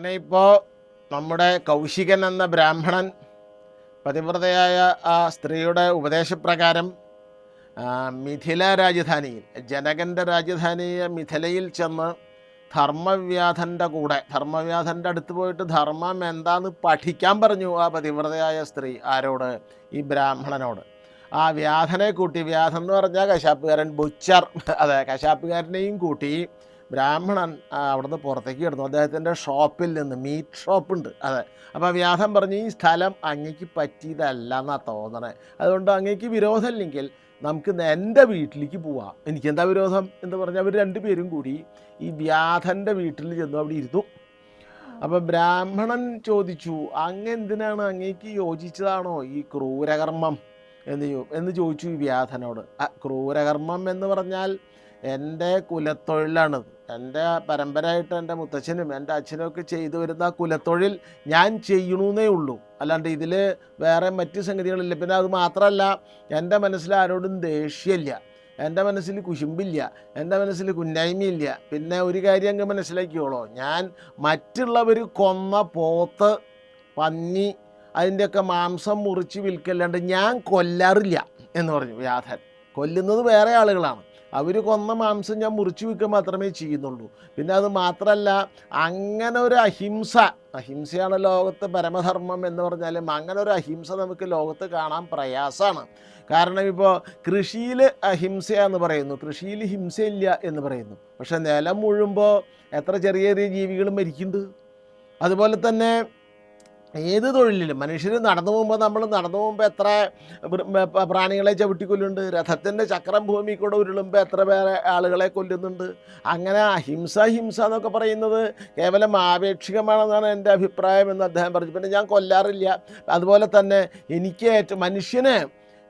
അങ്ങനെ ഇപ്പോൾ നമ്മുടെ കൗശികൻ എന്ന ബ്രാഹ്മണൻ പതിവ്രതയായ ആ സ്ത്രീയുടെ ഉപദേശപ്രകാരം മിഥില രാജധാനിയിൽ ജനകന്റെ രാജധാനിയായ മിഥിലയിൽ ചെന്ന് ധർമ്മവ്യാധന്റെ കൂടെ ധർമ്മവ്യാധന്റെ അടുത്ത് പോയിട്ട് ധർമ്മം എന്താന്ന് പഠിക്കാൻ പറഞ്ഞു ആ പതിവ്രതയായ സ്ത്രീ ആരോട്? ഈ ബ്രാഹ്മണനോട്. ആ വ്യാധനെ കൂട്ടി വ്യാധൻ എന്ന് പറഞ്ഞാൽ കശാപ്പുകാരൻ ബുച്ചർ അതെ കശാപ്പുകാരനെയും കൂട്ടി ബ്രാഹ്മണൻ അവിടുന്ന് പുറത്തേക്ക് കിടന്നു. അദ്ദേഹത്തിന്റെ ഷോപ്പിൽ നിന്ന് മീറ്റ് ഷോപ്പുണ്ട്. അതെ. അപ്പോൾ വ്യാധൻ പറഞ്ഞു ഈ സ്ഥലം അങ്ങേക്ക് പറ്റിയതല്ല എന്നാണ് തോന്നണേ. അതുകൊണ്ട് അങ്ങേക്ക് വിരോധമില്ലെങ്കിൽ നമുക്ക് എന്റെ വീട്ടിലേക്ക് പോവാം. എനിക്കെന്താ വിരോധം എന്ന് പറഞ്ഞാൽ അവർ രണ്ടു പേരും കൂടി ഈ വ്യാധന്റെ വീട്ടിൽ ചെന്നു. അവിടെ ഇരുന്നു. അപ്പോൾ ബ്രാഹ്മണൻ ചോദിച്ചു അങ്ങ് എന്തിനാണ് അങ്ങേക്ക് യോജിച്ചതാണോ ഈ ക്രൂരകർമ്മം? എന്ന് എന്ന് ചോദിച്ചു ഈ വ്യാധനോട്. ആ ക്രൂരകർമ്മം എന്ന് പറഞ്ഞാൽ എന്റെ കുലത്തൊഴിലാണത് എന്റെ പരമ്പരയായിട്ട് എന്റെ മുത്തച്ഛനും എന്റെ അച്ഛനും ഒക്കെ ചെയ്തു വരുന്ന ആ കുലത്തൊഴിൽ ഞാൻ ചെയ്യണമെന്നേ ഉള്ളൂ. അല്ലാണ്ട് ഇതിൽ വേറെ മറ്റ് സംഗതികളില്ല. പിന്നെ അത് മാത്രമല്ല എന്റെ മനസ്സിൽ ആരോടും ദേഷ്യമില്ല. എന്റെ മനസ്സിൽ കുശുമ്പില്ല. എന്റെ മനസ്സിൽ കുന്നായ്മയില്ല. പിന്നെ ഒരു കാര്യം അങ്ങ് മനസ്സിലാക്കിയോളോ ഞാൻ മറ്റുള്ളവർ കൊന്ന പോത്ത് പന്നി അതിന്റെയൊക്കെ മാംസം മുറിച്ച് വിൽക്കല്ലാണ്ട് ഞാൻ കൊല്ലാറില്ല എന്ന് പറഞ്ഞു. വ്യാധൻ. കൊല്ലുന്നത് വേറെ ആളുകളാണ്. അവർ കൊന്ന മാംസം ഞാൻ മുറിച്ചു വിൽക്കുക മാത്രമേ ചെയ്യുന്നുള്ളൂ. പിന്നെ അത് മാത്രമല്ല അങ്ങനെ ഒരു അഹിംസ അഹിംസയാണ് ലോകത്ത് പരമധർമ്മം എന്ന് പറഞ്ഞാലും അങ്ങനെ ഒരു അഹിംസ നമുക്ക് ലോകത്ത് കാണാൻ പ്രയാസമാണ്. കാരണം ഇപ്പോൾ കൃഷിയിൽ അഹിംസയാന്ന് പറയുന്നു കൃഷിയിൽ ഹിംസയില്ല എന്ന് പറയുന്നു. പക്ഷെ നിലം മുഴുമ്പോൾ എത്ര ചെറിയ ചെറിയ ജീവികളും മരിക്കുന്നുണ്ട്. അതുപോലെ തന്നെ ഏത് തൊഴിലിലും മനുഷ്യർ നടന്നു പോകുമ്പോൾ നമ്മൾ നടന്നു പോകുമ്പോൾ എത്ര പ്രാണികളെ ചവിട്ടിക്കൊല്ലുന്നുണ്ട് രഥത്തിന്റെ ചക്രം ഭൂമി കൂടെ ഉരുളുമ്പോൾ എത്ര പേരെ ആളുകളെ കൊല്ലുന്നുണ്ട്. അങ്ങനെ അഹിംസ ഹിംസ എന്നൊക്കെ പറയുന്നത് കേവലം ആപേക്ഷികമാണെന്നാണ് എന്റെ അഭിപ്രായം എന്ന് അദ്ദേഹം പറഞ്ഞു. പിന്നെ ഞാൻ കൊല്ലാറില്ല. അതുപോലെ തന്നെ എനിക്ക് ഏറ്റവും മനുഷ്യന്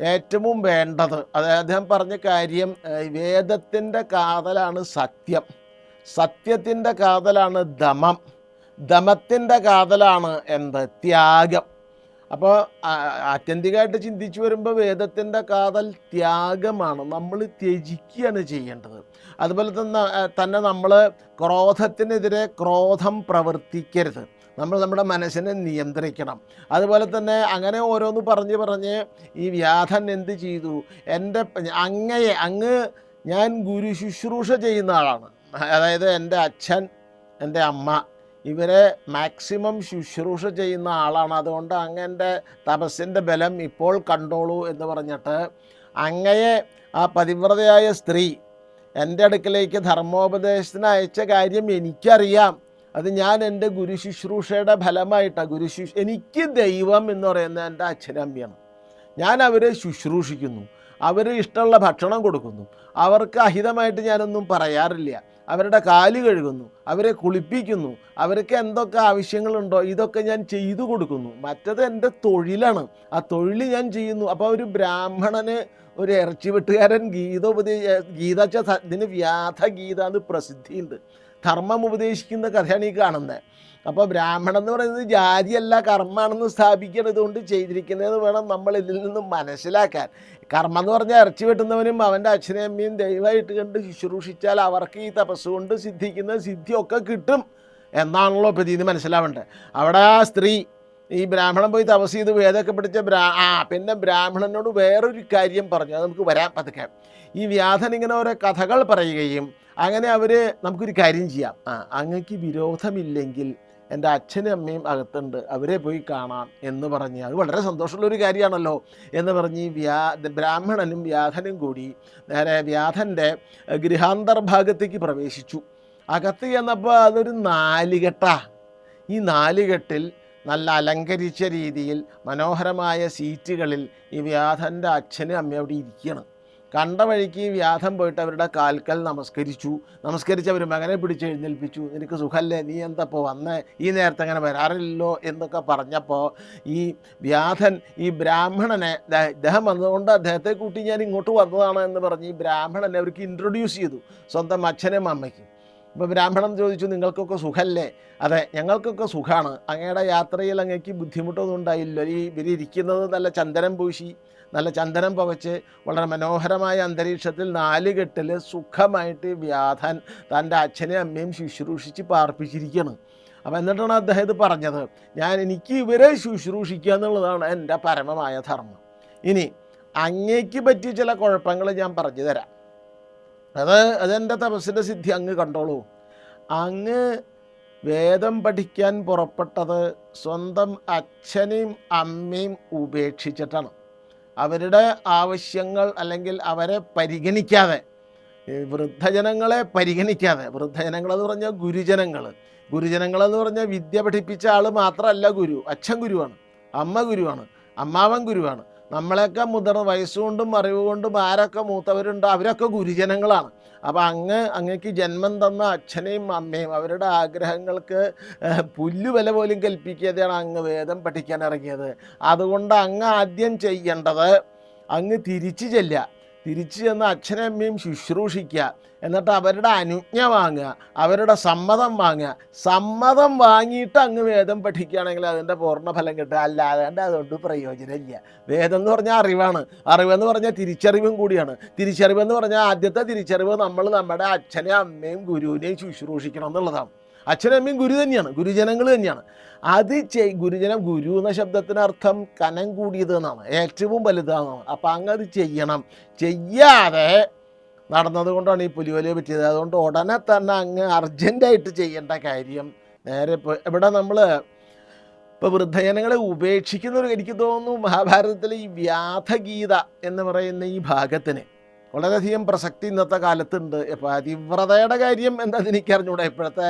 ഏറ്റവും വേണ്ടത് അതായത് അദ്ദേഹം പറഞ്ഞ കാര്യം വേദത്തിന്റെ കാതലാണ് സത്യം. സത്യത്തിന്റെ കാതലാണ് ദമം. ദമത്തിന്റെ കാതലാണ് എന്ത് ത്യാഗം. അപ്പോൾ ആത്യന്തികമായിട്ട് ചിന്തിച്ചു വരുമ്പോൾ വേദത്തിന്റെ കാതൽ ത്യാഗമാണ്. നമ്മൾ ത്യജിക്കുകയാണ് ചെയ്യേണ്ടത്. അതുപോലെ തന്നെ തന്നെ നമ്മൾ ക്രോധത്തിനെതിരെ ക്രോധം പ്രവർത്തിക്കരുത്. നമ്മൾ നമ്മുടെ മനസ്സിനെ നിയന്ത്രിക്കണം. അതുപോലെ തന്നെ അങ്ങനെ ഓരോന്ന് പറഞ്ഞ് പറഞ്ഞ് ഈ വ്യാധൻ എന്ത് ചെയ്തു? എന്റെ അങ്ങയെ അങ്ങ് ഞാൻ ഗുരു ശുശ്രൂഷ ചെയ്യുന്ന ആളാണ്. അതായത് എന്റെ അച്ഛൻ എന്റെ അമ്മ ഇവരെ മാക്സിമം ശുശ്രൂഷ ചെയ്യുന്ന ആളാണ്. അതുകൊണ്ട് അങ്ങന്റെ തപസ്സിന്റെ ബലം ഇപ്പോൾ കണ്ടോളൂ എന്ന് പറഞ്ഞിട്ട് അങ്ങയെ ആ പതിവ്രതയായ സ്ത്രീ എന്റെ അടുക്കലേക്ക് ധർമ്മോപദേശത്തിന് അയച്ച കാര്യം എനിക്കറിയാം. അത് ഞാൻ എന്റെ ഗുരു ശുശ്രൂഷയുടെ ഫലമായിട്ടാണ്. ഗുരു ശുശ് എനിക്ക് ദൈവം എന്ന് പറയുന്ന എന്റെ അച്ഛനമ്മയാണ്. ഞാൻ അവരെ ശുശ്രൂഷിക്കുന്നു. അവർ ഇഷ്ടമുള്ള ഭക്ഷണം കൊടുക്കുന്നു. അവർക്ക് അഹിതമായിട്ട് ഞാനൊന്നും പറയാറില്ല. അവരുടെ കാൽ കഴുകുന്നു അവരെ കുളിപ്പിക്കുന്നു അവർക്ക് എന്തൊക്കെ ആവശ്യങ്ങളുണ്ടോ ഇതൊക്കെ ഞാൻ ചെയ്തു കൊടുക്കുന്നു. മറ്റത് എന്റെ തൊഴിലാണ്. ആ തൊഴിൽ ഞാൻ ചെയ്യുന്നു. അപ്പോൾ ഒരു ബ്രാഹ്മണന് ഒരു ഇറച്ചി വെട്ടുകാരൻ ഗീത ഉപദേശ ഗീത ഇതിന് വ്യാധ ഗീത എന്ന് പ്രസിദ്ധിയുണ്ട്. ധർമ്മം ഉപദേശിക്കുന്ന കഥയാണ് ഈ കാണുന്നത്. അപ്പോൾ ബ്രാഹ്മണൻ എന്ന് പറയുന്നത് ജാതിയല്ല കർമ്മമാണെന്ന് സ്ഥാപിക്കുന്നത് കൊണ്ട് ചെയ്തിരിക്കുന്നത് വേണം നമ്മൾ ഇതിൽ നിന്നും മനസ്സിലാക്കാൻ. കർമ്മം എന്ന് പറഞ്ഞാൽ ഇറച്ചി വെട്ടുന്നവനും അവന്റെ അച്ഛനെയും അമ്മയും ദൈവമായിട്ട് കണ്ട് ശുശ്രൂഷിച്ചാൽ അവർക്ക് ഈ തപസ് കൊണ്ട് സിദ്ധിക്കുന്ന സിദ്ധിയൊക്കെ കിട്ടും എന്നാണല്ലോ ഇപ്പോൾ ഇതിന് മനസ്സിലാവേണ്ടത്. അവിടെ ആ സ്ത്രീ ഈ ബ്രാഹ്മണൻ പോയി തപസ് ചെയ്ത് വേദമൊക്കെ പിടിച്ച ബ്രാ ആ പിന്നെ ബ്രാഹ്മണനോട് വേറൊരു കാര്യം പറഞ്ഞു. അത് നമുക്ക് വരാൻ പതുക്കെ. ഈ വ്യാധൻ ഇങ്ങനെ ഓരോ കഥകൾ പറയുകയും അങ്ങനെ അവർ നമുക്കൊരു കാര്യം ചെയ്യാം. ആ അങ്ങക്ക് വിരോധമില്ലെങ്കിൽ എന്റെ അച്ഛനും അമ്മയും അകത്തുണ്ട്. അവരെ പോയി കാണാം എന്ന് പറഞ്ഞ് അത് വളരെ സന്തോഷമുള്ളൊരു കാര്യമാണല്ലോ എന്ന് പറഞ്ഞ് വ്യാ ബ്രാഹ്മണനും വ്യാധനും കൂടി നേരെ വ്യാധന്റെ ഗൃഹാന്തർഭാഗത്തേക്ക് പ്രവേശിച്ചു. അകത്ത് ചെന്നപ്പോൾ അതൊരു നാലുകെട്ടാ. ഈ നാലുകെട്ടിൽ നല്ല അലങ്കരിച്ച രീതിയിൽ മനോഹരമായ സീറ്റുകളിൽ ഈ വ്യാധന്റെ അച്ഛനും അമ്മയും അവിടെ ഇരിക്കുകയാണ് കണ്ട വഴിക്ക് വ്യാധം പോയിട്ട് അവരുടെ കാൽക്കൽ നമസ്കരിച്ചു. നമസ്കരിച്ച് അവർ മകനെ പിടിച്ച് എഴുന്നേൽപ്പിച്ചു. നിനക്ക് സുഖമല്ലേ നീ എന്താ ഇപ്പോൾ വന്നേ? ഈ നേരത്തെ അങ്ങനെ വരാറില്ലല്ലോ? എന്നൊക്കെ പറഞ്ഞപ്പോൾ ഈ വ്യാധൻ ഈ ബ്രാഹ്മണനെ ഇദ്ദേഹം വന്നതുകൊണ്ട് അദ്ദേഹത്തെ കൂട്ടി ഞാൻ ഇങ്ങോട്ട് വന്നതാണ് എന്ന് പറഞ്ഞ് ഈ ബ്രാഹ്മണനെ അവർക്ക് ഇൻട്രൊഡ്യൂസ് ചെയ്തു. സ്വന്തം അച്ഛനും അമ്മയ്ക്കും. ഇപ്പോൾ ബ്രാഹ്മണൻ ചോദിച്ചു നിങ്ങൾക്കൊക്കെ സുഖമല്ലേ അതെ ഞങ്ങൾക്കൊക്കെ സുഖമാണ് അങ്ങയുടെ യാത്രയിൽ അങ്ങേക്ക് ബുദ്ധിമുട്ടൊന്നും ഉണ്ടായില്ല. ഈ ഇവരിയ്ക്കുന്നത് നല്ല ചന്ദനം പൂശി നല്ല ചന്ദനം പുകച്ച് വളരെ മനോഹരമായ അന്തരീക്ഷത്തിൽ നാലുകെട്ടിൽ സുഖമായിട്ട് വ്യാധൻ തന്റെ അച്ഛനെയും അമ്മയും ശുശ്രൂഷിച്ച് പാർപ്പിച്ചിരിക്കുകയാണ് അപ്പം എന്നിട്ടാണ് അദ്ദേഹം ഇത് പറഞ്ഞത്. ഞാൻ എനിക്ക് ഇവരെ ശുശ്രൂഷിക്കുക എന്നുള്ളതാണ് എന്റെ പരമമായ ധർമ്മം. ഇനി അങ്ങേക്ക് പറ്റിയ ചില കുഴപ്പങ്ങൾ ഞാൻ പറഞ്ഞു തരാം. അത് അതെന്റെ തപസ്സിന്റെ സിദ്ധി? അങ്ങ് കണ്ടോളൂ. അങ്ങ് വേദം പഠിക്കാൻ പുറപ്പെട്ടത് സ്വന്തം അച്ഛനെയും അമ്മയും ഉപേക്ഷിച്ചിട്ടാണ്. അവരുടെ ആവശ്യങ്ങൾ അല്ലെങ്കിൽ അവരെ പരിഗണിക്കാതെ വൃദ്ധജനങ്ങളെ പരിഗണിക്കാതെ വൃദ്ധജനങ്ങളെന്ന് പറഞ്ഞാൽ ഗുരുജനങ്ങൾ. ഗുരുജനങ്ങളെന്ന് പറഞ്ഞാൽ വിദ്യ പഠിപ്പിച്ച ആൾ മാത്രമല്ല ഗുരു. അച്ഛൻ ഗുരുവാണ്. അമ്മ ഗുരുവാണ്. അമ്മാവൻ ഗുരുവാണ്. നമ്മളെയൊക്കെ മുതിർന്ന വയസ്സുകൊണ്ടും അറിവുകൊണ്ടും ആരൊക്കെ മൂത്തവരുണ്ടോ അവരൊക്കെ ഗുരുജനങ്ങളാണ്. അപ്പോൾ അങ്ങ് അങ്ങക്ക് ജന്മം തന്ന അച്ഛനെയും അമ്മയും അവരുടെ ആഗ്രഹങ്ങൾക്ക് പുല്ലുവല പോലും കൽപ്പിക്കാതെയാണ് അങ്ങ് വേദം പഠിക്കാൻ ഇറങ്ങിയത്. അതുകൊണ്ട് അങ്ങ് ആദ്യം ചെയ്യേണ്ടത് അങ്ങ് തിരിച്ചു ചെല്ലുക. തിരിച്ചു ചെന്ന് അച്ഛനെയും അമ്മയും ശുശ്രൂഷിക്കുക. എന്നിട്ട് അവരുടെ അനുജ്ഞ വാങ്ങുക അവരുടെ സമ്മതം വാങ്ങുക. സമ്മതം വാങ്ങിയിട്ട് അങ്ങ് വേദം പഠിക്കുകയാണെങ്കിൽ അതിന്റെ പൂർണഫലം കിട്ടുക. അല്ലാതെ അതുകൊണ്ട് പ്രയോജനമില്ല. വേദം എന്ന് പറഞ്ഞാൽ അറിവാണ്. അറിവെന്ന് പറഞ്ഞാൽ തിരിച്ചറിവും കൂടിയാണ്. തിരിച്ചറിവെന്ന് പറഞ്ഞാൽ ആദ്യത്തെ തിരിച്ചറിവ് നമ്മൾ നമ്മുടെ അച്ഛനെയും അമ്മയും ഗുരുവിനെയും ശുശ്രൂഷിക്കണം എന്നുള്ളതാണ്. അച്ഛനും അമ്മയും ഗുരു തന്നെയാണ്. ഗുരുജനങ്ങൾ തന്നെയാണ്. അത് ചെയ് ഗുരുജനം ഗുരു എന്ന ശബ്ദത്തിനർത്ഥം കനം കൂടിയത് എന്നാണ്. ഏറ്റവും വലുതാണ് അപ്പം അങ്ങ് അത് ചെയ്യണം. ചെയ്യാതെ നടന്നത് കൊണ്ടാണ് ഈ പുലിവലിയെ പറ്റിയത്. അതുകൊണ്ട് ഉടനെ തന്നെ അങ്ങ് അർജന്റായിട്ട് ചെയ്യേണ്ട കാര്യം നേരെ ഇപ്പോൾ ഇവിടെ നമ്മൾ ഇപ്പോൾ വൃദ്ധജനങ്ങളെ ഉപേക്ഷിക്കുന്ന ഒരു എനിക്ക് തോന്നുന്നു മഹാഭാരതത്തിലെ ഈ വ്യാധഗീത എന്ന് പറയുന്ന ഈ ഭാഗത്തിന് വളരെയധികം പ്രസക്തി ഇന്നത്തെ കാലത്തുണ്ട്. ഇപ്പോൾ അതിവ്രതയുടെ കാര്യം എന്താ എനിക്കറിഞ്ഞൂടെ. ഇപ്പോഴത്തെ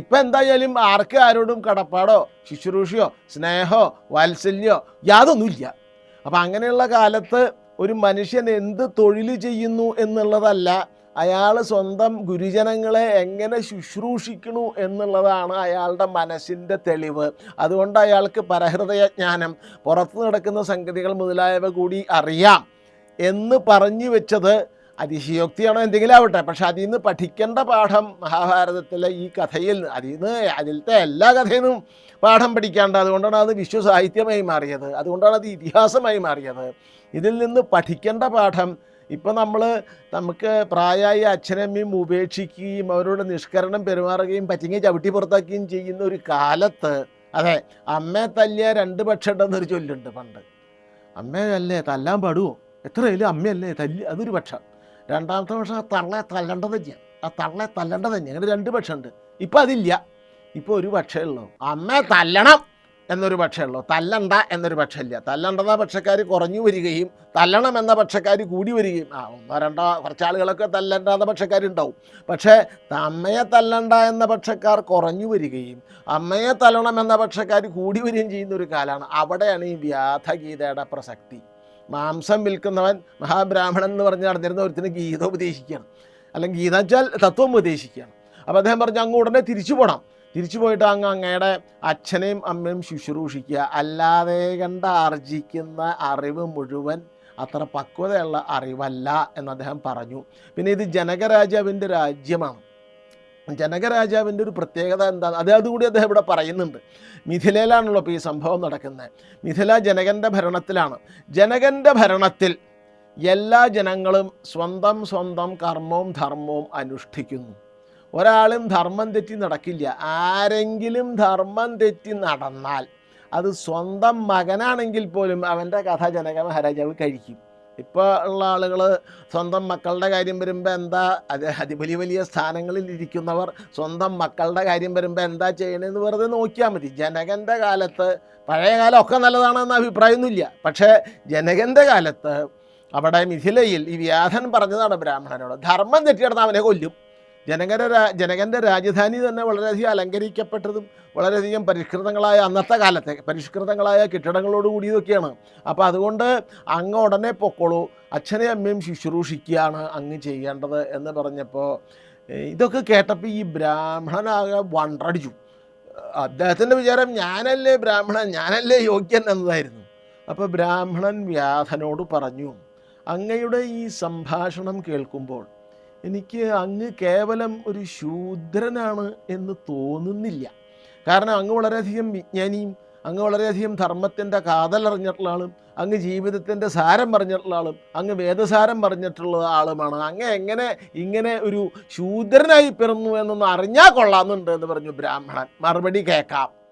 ഇപ്പം എന്തായാലും ആർക്ക് ആരോടും കടപ്പാടോ ശുശ്രൂഷയോ സ്നേഹമോ വാത്സല്യമോ യാതൊന്നുമില്ല. അപ്പം അങ്ങനെയുള്ള കാലത്ത് ഒരു മനുഷ്യൻ എന്ത് തൊഴിൽ ചെയ്യുന്നു എന്നുള്ളതല്ല അയാൾ സ്വന്തം ഗുരുജനങ്ങളെ എങ്ങനെ ശുശ്രൂഷിക്കണു എന്നുള്ളതാണ് അയാളുടെ മനസ്സിന്റെ തെളിവ്. അതുകൊണ്ട് അയാൾക്ക് പരഹൃദയജ്ഞാനം പുറത്തു നടക്കുന്ന സംഗതികൾ മുതലായവ കൂടി അറിയാം. എന്ന് പറഞ്ഞു വെച്ചത് അതിശയോക്തിയാണോ എന്തെങ്കിലും ആവട്ടെ. പക്ഷെ അതിൽ നിന്ന് പഠിക്കേണ്ട പാഠം മഹാഭാരതത്തിലെ ഈ കഥയിൽ അതിൽ നിന്ന് അതിലത്തെ എല്ലാ കഥയിൽ നിന്നും പാഠം പഠിക്കാണ്ട് അതുകൊണ്ടാണ് അത് വിശ്വസാഹിത്യമായി മാറിയത്. അതുകൊണ്ടാണ് അത് ഇതിഹാസമായി മാറിയത്. ഇതിൽ നിന്ന് പഠിക്കേണ്ട പാഠം ഇപ്പം നമ്മൾ നമുക്ക് പ്രായമായ അച്ഛനമ്മയും ഉപേക്ഷിക്കുകയും അവരോട് നിഷ്കരണം പെരുമാറുകയും പറ്റിങ്ങി ചവിട്ടി പുറത്താക്കുകയും ചെയ്യുന്ന ഒരു കാലത്ത് അതെ അമ്മയെ തല്ലിയ രണ്ട് പക്ഷം ഉണ്ടെന്നൊരു ചൊല്ലുണ്ട് പണ്ട്. അമ്മയല്ലേ തല്ലാൻ പാടുമോ എത്രയായാലും അമ്മയല്ലേ തല്ലി അതൊരു പക്ഷം രണ്ടാമത്തെ പക്ഷം ആ തള്ളെ തല്ലേണ്ടത് തന്നെയാണ് ആ തള്ളെ തല്ലേണ്ടത് തന്നെ അങ്ങനെ രണ്ട് പക്ഷമുണ്ട്. ഇപ്പം അതില്ല. ഇപ്പോൾ ഒരു പക്ഷേ ഉള്ളൂ. അമ്മയെ തല്ലണം എന്നൊരു പക്ഷേ ഉള്ളൂ. തല്ലണ്ട എന്നൊരു പക്ഷമില്ല തല്ലണ്ടെന്ന പക്ഷക്കാർ കുറഞ്ഞു വരികയും തല്ലണം എന്ന പക്ഷക്കാർ കൂടി വരികയും ആ ഒന്നോ രണ്ടോ കുറച്ച് ആളുകളൊക്കെ തല്ലണ്ടാന്ന പക്ഷക്കാരുണ്ടാവും. പക്ഷേ അമ്മയെ തല്ലണ്ട എന്ന പക്ഷക്കാർ കുറഞ്ഞു വരികയും അമ്മയെ തല്ലണം എന്ന പക്ഷക്കാർ കൂടി വരികയും ചെയ്യുന്ന ഒരു കാലമാണ് അവിടെയാണ് ഈ വ്യാധഗീതയുടെ പ്രസക്തി. മാംസം വിൽക്കുന്നവൻ മഹാബ്രാഹ്മണൻ എന്ന് പറഞ്ഞ് നടന്നിരുന്ന ഒരുത്തിന് ഗീത ഉപദേശിക്കുകയാണ്. അല്ലെങ്കിൽ ഗീത വെച്ചാൽ തത്വം ഉപദേശിക്കുകയാണ്. അപ്പോൾ അദ്ദേഹം പറഞ്ഞു അങ്ങ് ഉടനെ തിരിച്ചു പോകണം തിരിച്ചു പോയിട്ട് അങ്ങ് അങ്ങയുടെ അച്ഛനെയും അമ്മയും ശുശ്രൂഷിക്കുക. അല്ലാതെ കണ്ട ആർജിക്കുന്ന അറിവ് മുഴുവൻ അത്ര പക്വതയുള്ള അറിവല്ല എന്ന് അദ്ദേഹം പറഞ്ഞു. പിന്നെ ഇത് ജനകരാജാവിന്റെ രാജ്യമാണ്. ജനകരാജാവിന്റെ ഒരു പ്രത്യേകത എന്താണ്? അത് അതുകൂടി അദ്ദേഹം ഇവിടെ പറയുന്നുണ്ട്. മിഥിലയിലാണല്ലോ ഇപ്പോൾ ഈ സംഭവം നടക്കുന്നത്. മിഥില ജനകന്റെ ഭരണത്തിലാണ്. ജനകന്റെ ഭരണത്തിൽ എല്ലാ ജനങ്ങളും സ്വന്തം സ്വന്തം കർമ്മവും ധർമ്മവും അനുഷ്ഠിക്കുന്നു. ഒരാളും ധർമ്മം തെറ്റി നടക്കില്ല. ആരെങ്കിലും ധർമ്മം തെറ്റി നടന്നാൽ അത് സ്വന്തം മകനാണെങ്കിൽ പോലും അവന്റെ കഥ ജനക മഹാരാജാവ് കഴിക്കും. ഇപ്പോൾ ഉള്ള ആളുകൾ സ്വന്തം മക്കളുടെ കാര്യം വരുമ്പോൾ എന്താ? അത് അതി വലിയ വലിയ സ്ഥാനങ്ങളിൽ ഇരിക്കുന്നവർ സ്വന്തം മക്കളുടെ കാര്യം വരുമ്പോൾ എന്താ ചെയ്യണമെന്ന് വെറുതെ നോക്കിയാൽ മതി. ജനകന്റെ കാലത്ത് പഴയ ഒക്കെ നല്ലതാണെന്ന് അഭിപ്രായമൊന്നുമില്ല. പക്ഷേ ജനകന്റെ കാലത്ത് അവിടെ മിഥിലയിൽ ഈ വ്യാധൻ പറഞ്ഞതാണ് ബ്രാഹ്മണനോട്. ധർമ്മം തെറ്റിയെടുത്താൽ അവനെ കൊല്ലും. ജനകന്റെ രാ ജനകന്റെ രാജധാനി തന്നെ വളരെയധികം അലങ്കരിക്കപ്പെട്ടതും വളരെയധികം പരിഷ്കൃതങ്ങളായ അന്നത്തെ കാലത്തെ പരിഷ്കൃതങ്ങളായ കെട്ടിടങ്ങളോട് കൂടിയതൊക്കെയാണ്. അപ്പോൾ അതുകൊണ്ട് അങ്ങ് ഉടനെ പൊക്കോളൂ അച്ഛനെയും അമ്മയും ശുശ്രൂഷിക്കുകയാണ് അങ്ങ് ചെയ്യേണ്ടത് എന്ന് പറഞ്ഞപ്പോൾ ഇതൊക്കെ കേട്ടപ്പോൾ ഈ ബ്രാഹ്മണനാകെ വണ്ടടിച്ചു. അദ്ദേഹത്തിന്റെ വിചാരം ഞാനല്ലേ ബ്രാഹ്മണൻ ഞാനല്ലേ യോഗ്യൻ എന്നതായിരുന്നു. അപ്പോൾ ബ്രാഹ്മണൻ വ്യാധനോട് പറഞ്ഞു. അങ്ങയുടെ ഈ സംഭാഷണം കേൾക്കുമ്പോൾ എനിക്ക് അങ്ങ് കേവലം ഒരു ശൂദ്രനാണ് എന്ന് തോന്നുന്നില്ല. കാരണം അങ്ങ് വളരെയധികം വിജ്ഞാനിയും അങ്ങ് വളരെയധികം ധർമ്മത്തിന്റെ കാതലറിഞ്ഞിട്ടുള്ള ആളും അങ്ങ് ജീവിതത്തിന്റെ സാരം പറഞ്ഞിട്ടുള്ള ആളും അങ്ങ് വേദസാരം പറഞ്ഞിട്ടുള്ള ആളുമാണ്. അങ്ങ് എങ്ങനെ ഇങ്ങനെ ഒരു ശൂദ്രനായി പിറന്നു എന്നൊന്ന് അറിഞ്ഞാൽ കൊള്ളാമെന്നുണ്ട് എന്ന് പറഞ്ഞു ബ്രാഹ്മണൻ. മറുപടി കേൾക്കാം.